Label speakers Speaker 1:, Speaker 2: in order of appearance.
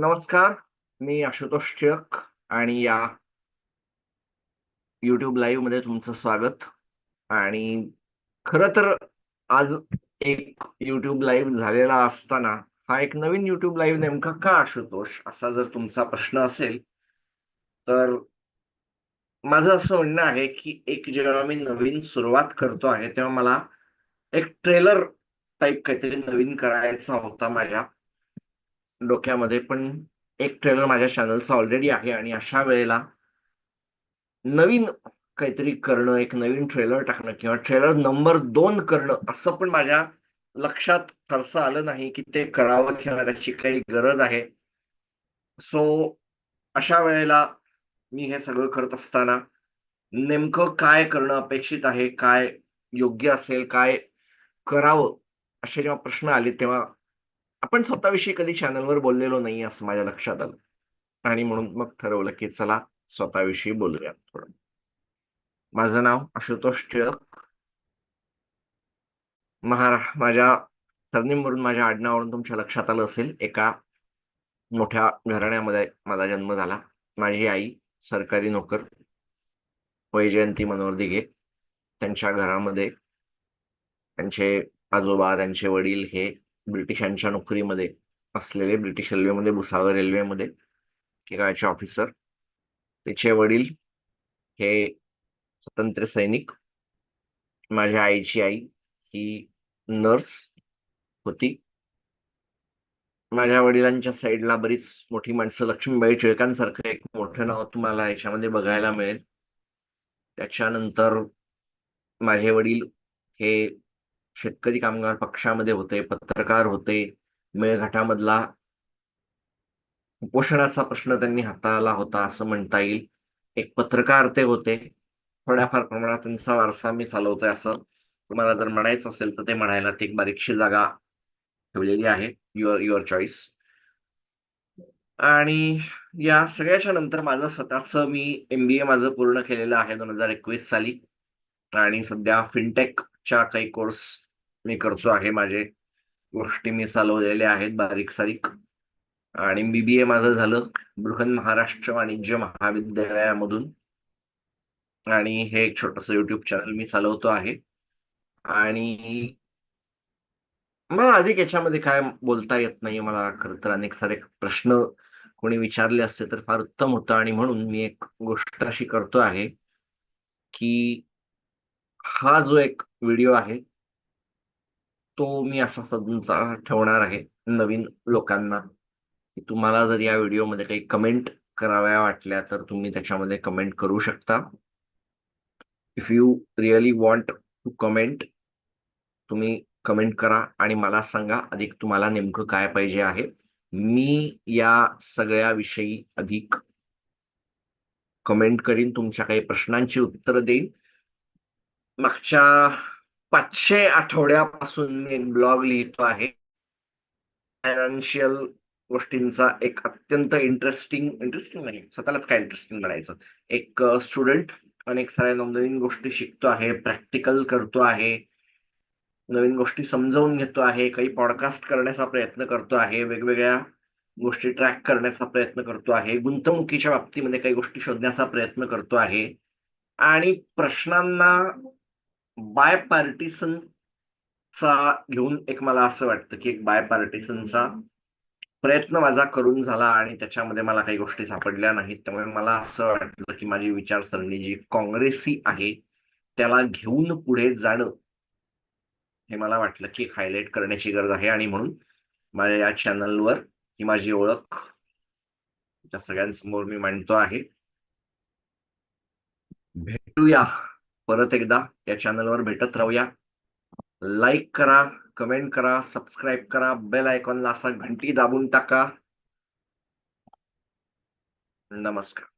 Speaker 1: नमस्कार मी आशुतोष टिळक आणि या युट्यूब लाईव्हमध्ये तुमचं स्वागत. आणि खर तर आज एक युट्यूब लाईव्ह झालेला असताना हा एक नवीन युट्यूब लाईव्ह नेमका का आशुतोष असा जर तुमचा प्रश्न असेल तर माझं असं म्हणणं आहे की एक जेव्हा मी नवीन सुरुवात करतो आहे तेव्हा मला एक ट्रेलर टाईप काहीतरी नवीन करायचा होता माझ्या. डोक्यामध्ये पण एक ट्रेलर माझ्या चॅनलचा ऑलरेडी आहे आणि अशा वेळेला नवीन काहीतरी करणं एक नवीन ट्रेलर टाकणं किंवा ट्रेलर नंबर दोन करणं असं पण माझ्या लक्षात फारसं आलं नाही की ते करावं किंवा त्याची काही गरज आहे. सो अशा वेळेला मी हे सगळं करत असताना नेमकं काय करणं अपेक्षित आहे काय योग्य असेल काय करावं असे जेव्हा प्रश्न आले तेव्हा आपण स्वतःविषयी कधी चॅनलवर बोललेलो नाही असं माझ्या लक्षात आलं. आणि म्हणून मग ठरवलं की चला स्वतःविषयी बोलूया थोडं. माझं नाव आशुतोष टिळक. महारा माझ्या सरनेमवरून माझ्या आडनावरून तुमच्या लक्षात आलं असेल एका मोठ्या घराण्यामध्ये माझा जन्म झाला. माझी आई सरकारी नोकर. वैजयंती मनोहर दिघे. त्यांच्या घरामध्ये त्यांचे आजोबा त्यांचे वडील हे ब्रिटिशांच्या नोकरीमध्ये असलेले ब्रिटिश रेल्वेमध्ये भुसावळ रेल्वेमध्ये ठिकाणचे ऑफिसर त्याचे वडील हे स्वतंत्र सैनिक. माझ्या आईची आई ही नर्स होती. माझ्या वडिलांच्या साईडला बरीच मोठी माणसं. लक्ष्मीबाई टिळकांसारखं एक मोठं नाव तुम्हाला याच्यामध्ये बघायला मिळेल. त्याच्यानंतर माझे वडील हे शेतकरी कामगार पक्षामध्ये होते पत्रकार होते मेळघाटामधला कुपोषणाचा प्रश्न त्यांनी हाताळला होता असं म्हणता येईल. एक पत्रकार ते होते. थोड्याफार प्रमाणात त्यांचा वारसा मी चालवतोय असं तुम्हाला जर म्हणायचं असेल तर ते म्हणायला ती एक बारीकशी जागा ठेवलेली आहे. युअर युअर चॉईस आणि या सगळ्याच्या नंतर माझं स्वतःच मी एमबीए माझं पूर्ण केलेलं आहे दोन हजार एकवीस साली. आणि सध्या फिनटेकच्या काही कोर्स मी करतो आहे माझे गोष्टी मी चालवलेल्या आहेत बारीक सारीक. आणि बीबीए माझं झालं बृहन महाराष्ट्र वाणिज्य महाविद्यालयामधून. आणि हे एक छोटस युट्यूब चॅनल मी चालवतो आहे. आणि मला अधिक याच्यामध्ये काय बोलता येत नाही मला खर तर अनेक सारे प्रश्न कोणी विचारले असते तर फार उत्तम होतं. आणि म्हणून मी एक गोष्ट अशी करतो आहे की हा जो एक व्हिडिओ आहे तो मी असा स्वतंत्र ठेवणार आहे नवीन लोकांना. की तुम्हाला जर या व्हिडिओमध्ये काही कमेंट कराव्या वाटल्या तर तुम्ही त्याच्यामध्ये कमेंट करू शकता. If you really want to comment तुम्ही कमेंट करा आणि मला सांगा अधिक तुम्हाला नेमकं काय पाहिजे आहे. मी या सगळ्याविषयी अधिक कमेंट करीन तुमच्या काही प्रश्नांची उत्तरं देईन. मागच्या पाचशे आठवड्यापासून मी ब्लॉग लिहितो आहे. फायनान्शियल गोष्टींचा एक अत्यंत इंटरेस्टिंग इंटरेस्टिंग नाही स्वतःलाच काय इंटरेस्टिंग म्हणायचं एक स्टुडंट अनेक साऱ्या नवनवीन गोष्टी शिकतो आहे प्रॅक्टिकल करतो आहे नवीन गोष्टी समजावून घेतो आहे काही पॉडकास्ट करण्याचा प्रयत्न करतो आहे वेगवेगळ्या गोष्टी ट्रॅक करण्याचा प्रयत्न करतो आहे गुंतवणुकीच्या बाबतीमध्ये काही गोष्टी शोधण्याचा प्रयत्न करतो आहे. आणि प्रश्नांना बाय पार्टिसनचा घेऊन एक मला असं वाटतं की एक बाय पार्टिसनचा प्रयत्न माझा करून झाला आणि त्याच्यामध्ये मला काही गोष्टी सापडल्या नाहीत. त्यामुळे मला असं वाटलं की माझी विचारसरणी जी काँग्रेसी आहे त्याला घेऊन पुढे जाणं हे मला वाटलं की हायलाईट करण्याची गरज आहे आणि म्हणून माझ्या या चॅनलवर ही माझी ओळख त्या सगळ्यांसमोर मी मांडतो आहे. भेटूया. परत एकदा या चॅनलवर भेटत राहूया. लाईक करा कमेंट करा सबस्क्राईब करा बेल आयकॉनला असा घंटी दाबून टाका. नमस्कार.